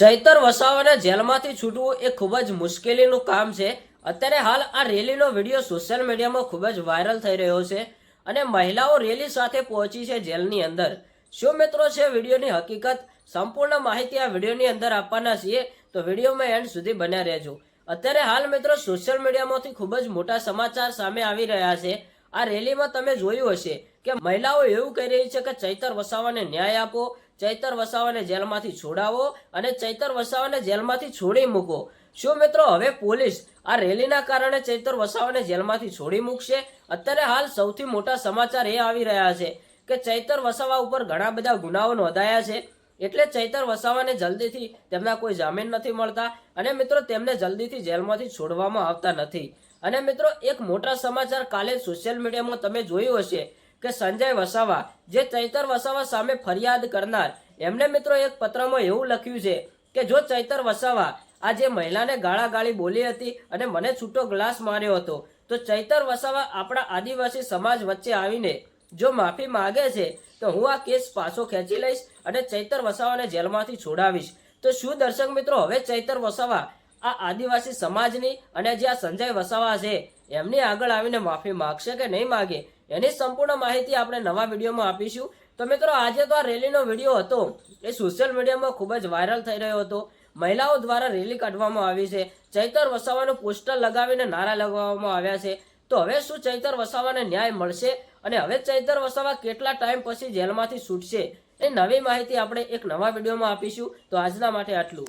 ચૈતર વસાવાને જેલમાંથી છૂટવું એ ખૂબ જ મુશ્કેલીનું કામ છે. અત્યારે હાલ આ રેલીનો વીડિયો સોશિયલ મીડિયામાં ખૂબ જ વાયરલ થઈ રહ્યો છે અને મહિલાઓ રેલી સાથે પહોંચી છે જેલની અંદર. શું મિત્રો છે વિડીયોની હકીકત? સંપૂર્ણ માહિતી આ વિડીયોની અંદર આપવાના છીએ. તો વિડીયોમાં એન્ડ સુધી બન્યા રહેજો. અત્યારે હાલ મિત્રો સોશિયલ મીડિયામાંથી ખૂબ જ મોટા સમાચાર સામે આવી રહ્યા છે. આ રેલીમાં તમે જોયું હશે કે મહિલાઓ એવું કહી રહી છે કે ચૈતર વસાવાને ન્યાય આપો, ચૈતર વસાવાને જેલમાંથી છોડાવો અને ચૈતર વસાવાને જેલમાંથી છોડી મૂકો. શું મિત્રો હવે પોલીસ આ રેલીના કારણે ચૈતર વસાવાને જેલમાંથી છોડી મૂકશે? અત્યારે હાલ સૌથી મોટા સમાચાર એ આવી રહ્યા છે કે ચૈતર વસાવા ઉપર ઘણા બધા ગુનાઓ નોંધાયા છે. એટલે ચૈતર વસાવાને જલ્દીથી તેમના કોઈ જામીન નથી મળતા અને મિત્રો તેમને જલ્દીથી જેલમાંથી છોડવામાં આવતા નથી. અને મિત્રો એક મોટા સમાચાર કાલે સોશિયલ મીડિયામાં તમે જોયું હશે કે સંજય વસાવા, જે ચૈતર વસાવા સામે ફરિયાદ કરનાર, એમને મિત્રો એક પત્રમાં એવું લખ્યું છે કે જો ચૈતર વસાવા આ જે મહિલાને ગાળાગાળી બોલી હતી અને મને છૂટો ગ્લાસ માર્યો હતો, તો ચૈતર વસાવા આપણા આદિવાસી સમાજ વચ્ચે આવીને જો માફી માગે છે, તો હું આ કેસ પાછો ખેંચી લઈશ અને ચૈતર વસાવાને જેલમાંથી છોડાવીશ. તો શું દર્શક મિત્રો, હવે ચૈતર વસાવા આ આદિવાસી સમાજની અને જે આ સંજય વસાવા છે, એમની આગળ આવીને માફી માગશે કે નહીં માગે? એની સંપૂર્ણ માહિતી આપણે નવા વિડીયોમાં આપીશું. તો મિત્રો, આજે તો આ રેલીનો વીડિયો હતો. એ સોશિયલ મીડિયામાં ખૂબ જ વાયરલ થઈ રહ્યો હતો. મહિલાઓ દ્વારા રેલી કાઢવામાં આવી છે. ચૈતર વસાવાનું પોસ્ટર લગાવીને નારા લગાવવામાં આવ્યા છે. તો હવે શું ચૈતર વસાવાને ન્યાય મળશે? અને હવે ચૈતર વસાવા કેટલા ટાઈમ પછી જેલમાંથી છૂટશે એ નવી માહિતી આપણે એક નવા વિડીયોમાં આપીશું. તો આજના માટે આટલું.